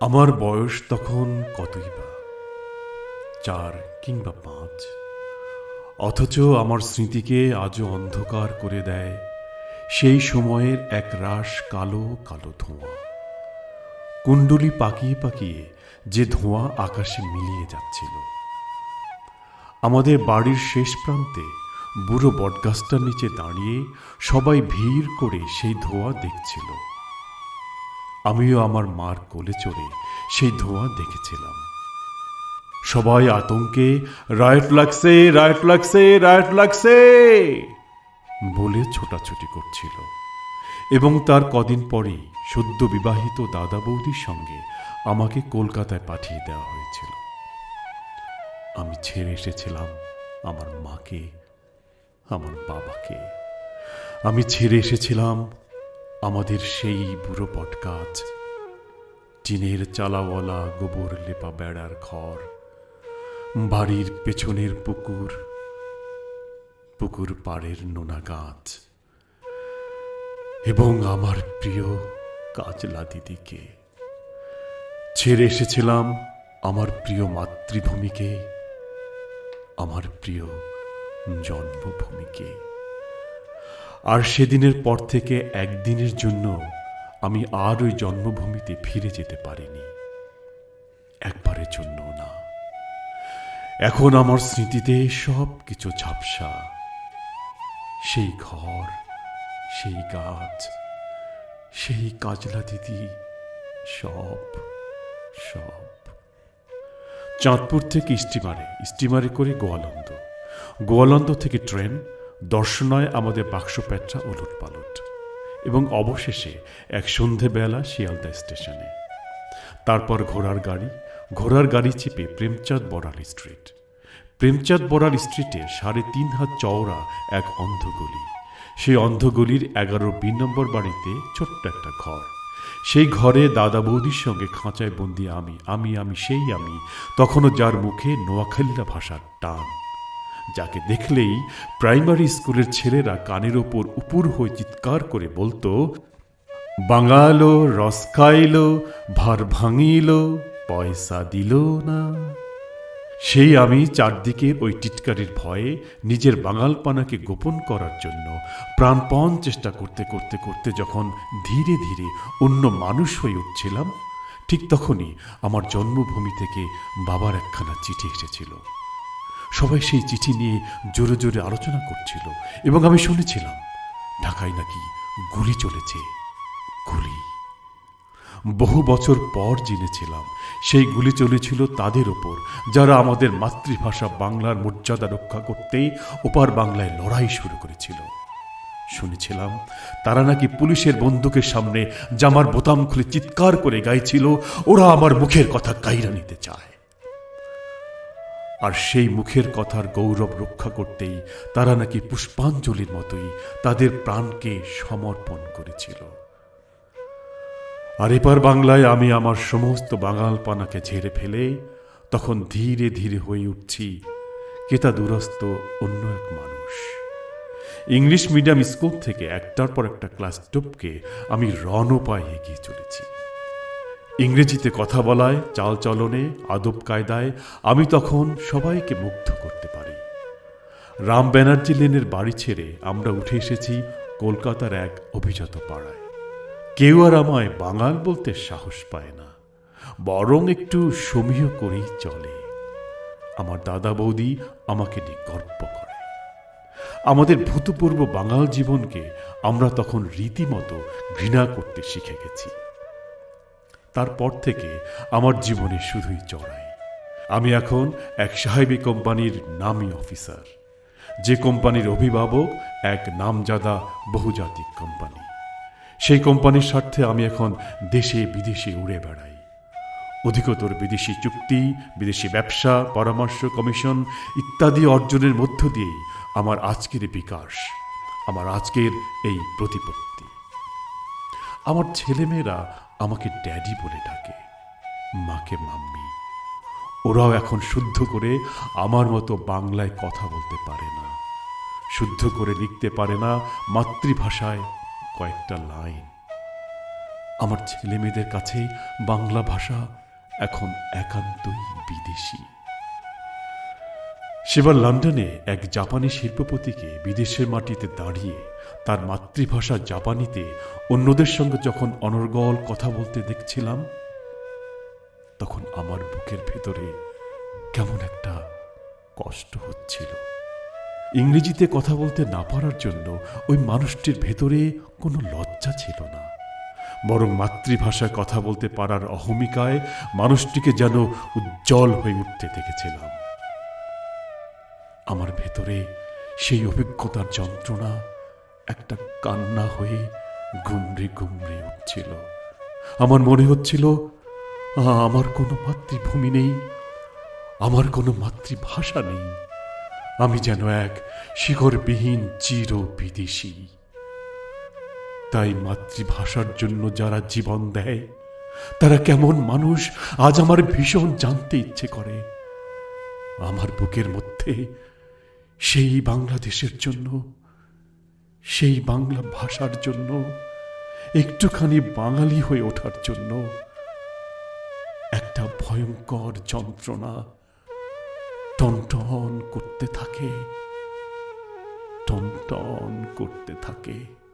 আমার বয়স তখন কতই বা? চার কিংবা পাঁচ। অথচ আমার স্মৃতিকে আজও অন্ধকার করে দেয় সেই সময়ের এক রাস কালো কালো ধোঁয়া। কুণ্ডলি পাকিয়ে পাকিয়ে যে ধোঁয়া আকাশে মিলিয়ে যাচ্ছিল। আমাদের বাড়ির শেষ প্রান্তে বুড়ো বটগাছটার নিচে দাঁড়িয়ে সবাই ভিড় করে সেই ধোঁয়া দেখছিল। আমিও আমার মার কোলে চড়ে সেই ধোঁয়া দেখেছিলাম। সবাই আতঙ্কে রায়ট লাগছে রায়ট লাগছে রায়ট লাগছে! বলে ছোটাছুটি করছিল। এবং তার কদিন পরেই সদ্য বিবাহিত দাদা বৌদির সঙ্গে আমাকে কলকাতায় পাঠিয়ে দেওয়া হয়েছিল। আমি ছেড়ে এসেছিলাম আমার মাকে, আমার বাবাকে। আমি ছেড়ে এসেছিলাম আমাদের সেই বুড়ো বটগাছ টিনের চালাওয়ালা গোবর লেপা বেড়ার ঘর, বাড়ির পেছনের পুকুর পুকুর পাড়ের নোনা গাছ এবং আমার প্রিয় কাজলা দিদিকে। ছেড়ে এসেছিলাম আমার প্রিয় মাতৃভূমিকে, আমার প্রিয় জন্মভূমিকে। আর সেদিনের পর থেকে একদিনের জন্য আমি আর ওই জন্মভূমিতে ফিরে যেতে পারিনি। একবারের জন্য না। এখন আমার স্মৃতিতে সব কিছু ঝাপসা। সেই ঘর, সেই গাছ, সেই কাজলা দিদি, সব সব। চাঁদপুর থেকে স্টিমারে স্টিমারে করে গোয়ালন্দ। গোয়ালন্দ থেকে ট্রেন দর্শনায় আমাদের বাক্সপ্যাট্রা ওলট পালট এবং অবশেষে এক সন্ধেবেলা শিয়ালদা স্টেশনে। তারপর ঘোড়ার গাড়ি ঘোড়ার গাড়ি চেপে প্রেমচাঁদ বড়াল স্ট্রিট। প্রেমচাঁদ বড়াল স্ট্রিটে সাড়ে তিন হাত চওড়া এক অন্ধগলি। সেই অন্ধগলির এগারো বি নম্বর বাড়িতে ছোট্ট একটা ঘর। সেই ঘরে দাদা বৌদির সঙ্গে খাঁচায় বন্দি আমি আমি আমি, সেই আমি, তখনও যার মুখে নোয়াখালীরা ভাষার টান। যাকে দেখলেই প্রাইমারি স্কুলের ছেলেরা কানের ওপর উপুর হয়ে চিৎকার করে বলতো, বাঙালো রস খাইলো ভার ভাঙিল, পয়সা দিল না। সেই আমি চারদিকে ওই টিটকারির ভয়ে নিজের বাঙালপানাকে গোপন করার জন্য প্রাণপণ চেষ্টা করতে করতে করতে যখন ধীরে ধীরে অন্য মানুষ হয়ে উঠছিলাম, ঠিক তখনই আমার জন্মভূমি থেকে বাবার একখানা চিঠি এসেছিল। সবাই সেই চিঠি নিয়ে জোরে জোরে আলোচনা করছিল এবং আমি শুনেছিলাম, ঢাকায় নাকি গুলি চলেছে, গুলি। বহু বছর পর জেনেছিলাম, সেই গুলি চলেছিল তাদের ওপর, যারা আমাদের মাতৃভাষা বাংলার মর্যাদা রক্ষা করতে ওপার বাংলায় লড়াই শুরু করেছিল। শুনেছিলাম, তারা নাকি পুলিশের বন্দুকের সামনে জামার বোতাম খুলে চিৎকার করে গাইছিল, ওরা আমার মুখের কথা কাইরা নিতে চায়। আর সেই মুখের কথার গৌরব রক্ষা করতেই তারা নাকি পুষ্পাঞ্জলির মতোই তাদের প্রাণকে সমর্পণ করেছিল। আর এপার বাংলায় আমি আমার সমস্ত বাঙালপানাকে ঝেড়ে ফেলে তখন ধীরে ধীরে হয়ে উঠছি কেতা দুরস্ত অন্য এক মানুষ। ইংলিশ মিডিয়াম স্কুল থেকে একটার পর একটা ক্লাস টপকে আমি রণপায় এগিয়ে চলেছি। ইংরেজিতে কথা বলায়, চালচলনে, আদব কায়দায় আমি তখন সবাইকে মুগ্ধ করতে পারি। রাম ব্যানার্জি লেনের বাড়ি ছেড়ে আমরা উঠে এসেছি কলকাতার এক অভিজাত পাড়ায়। কেউ আর আমায় বাঙাল বলতে সাহস পায় না, বরং একটু সমীহ করেই চলে। আমার দাদা বৌদি আমাকে নিয়ে গর্ব করে। আমাদের ভূতপূর্ব বাঙাল জীবনকে আমরা তখন রীতিমতো ঘৃণা করতে শিখে গেছি। তারপর থেকে আমার জীবনে শুধুই চড়াই। আমি এখন এক সাহেবী কোম্পানির নামী অফিসার। যে কোম্পানির অভিভাবক এক নামজাদা বহুজাতিক কোম্পানি। সেই কোম্পানির স্বার্থে আমি এখন দেশে বিদেশে উড়ে বেড়াই। অধিকতর বিদেশি চুক্তি, বিদেশি ব্যবসা, পরামর্শ, কমিশন ইত্যাদি অর্জনের মধ্য দিয়েই আমার আজকের বিকাশ, আমার আজকের এই প্রতিপত্তি। আমার ছেলেমেয়েরা আমাকে ড্যাডি বলে ডাকে, মাকে মাম্মি। ওরাও এখন শুদ্ধ করে আমার মতো বাংলায় কথা বলতে পারে না। শুদ্ধ করে লিখতে পারে না, মাতৃভাষায় কয়েকটা লাইন। আমার ছেলেমেয়েদের কাছে বাংলা ভাষা এখন একান্তই বিদেশি। সেবার লন্ডনে এক জাপানি শিল্পপতিকে বিদেশের মাটিতে দাঁড়িয়ে তার মাতৃভাষা জাপানিতে অন্যদের সঙ্গে যখন অনর্গল কথা বলতে দেখছিলাম, তখন আমার বুকের ভেতরে কেমন একটা কষ্ট হচ্ছিল। ইংরেজিতে কথা বলতে না পারার জন্য ওই মানুষটির ভেতরে কোনো লজ্জা ছিল না। বরং মাতৃভাষায় কথা বলতে পারার অহমিকায় মানুষটিকে যেন উজ্জ্বল হয়ে উঠতে দেখেছিলাম। আমার ভেতরে সেই অভিজ্ঞতার যন্ত্রণা একটা কান্না হয়ে গুমড়ে গুমড়ে উঠছিল। আমার মনে হচ্ছিল আমার কোনো মাতৃভূমি নেই, আমার কোনো মাতৃভাষা নেই। আমি যেন এক শিকড়বিহীন চির বিদেশি। তাই মাতৃভাষার জন্য যারা জীবন দেয়, তারা কেমন মানুষ, আজ আমার ভীষণ জানতে ইচ্ছে করে। আমার বুকের মধ্যে সেই বাংলাদেশের জন্য, সেই বাংলা ভাষার জন্য, একটুখানি বাঙালি হয়ে ওঠার জন্য একটা ভয়ঙ্কর যন্ত্রণা টনটন করতে থাকে, টনটন করতে থাকে।